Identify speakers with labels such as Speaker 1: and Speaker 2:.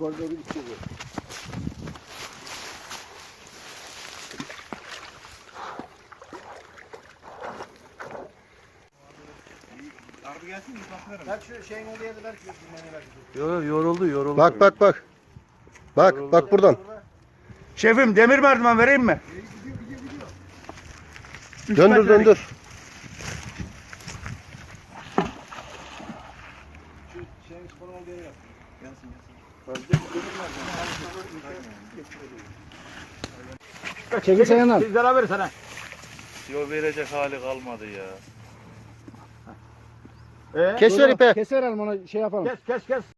Speaker 1: Yukarıda bir şey
Speaker 2: Ardı gelsin mi? Baklarım.
Speaker 3: Bak şu şeyin olduğu yerde belki dinleni belki.
Speaker 4: Yo, yoruldu yoruldu.
Speaker 1: Bak bak bak. Bak bak buradan.
Speaker 2: Şefim demir merdiven vereyim mi? Üç
Speaker 1: Döndür
Speaker 2: metrelik.
Speaker 1: döndür.
Speaker 3: Şu şeyin sporun olduğu yere yap.
Speaker 2: Yansın yansın.
Speaker 3: Çekil sen yandan.
Speaker 2: Biz beraber sana.
Speaker 4: Yo verecek hali kalmadı ya.
Speaker 2: Ee?
Speaker 1: Kes ver ipe.
Speaker 3: Keser alım ona şey yapalım.
Speaker 2: Kes kes kes.